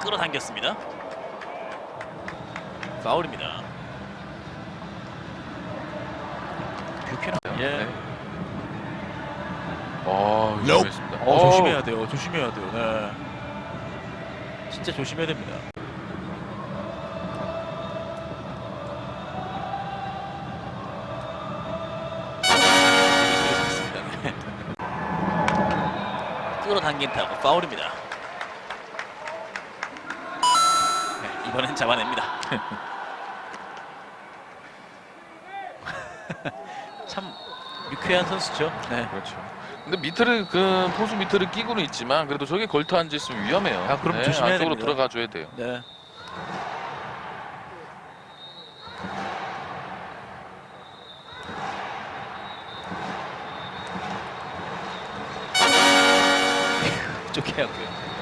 끌어당겼습니다. 파울입니다. 뷰캐나 예. 네. 어, 위험했습니다. 어, 조심해야 돼요. 조심해야 돼요. 네. 진짜 조심해야 됩니다. 네. 끌어당긴 타고 파울입니다. 이번엔 잡아냅니다. 참 유쾌한 선수죠. 네. 그렇죠. 근데 미터를 그 포수 미터를 끼고는 있지만 그래도 저게 걸터 앉아 있으면 위험해요. 아, 그럼 조심해야 안쪽으로 됩니다. 들어가 줘야 돼요. 네. 하고요.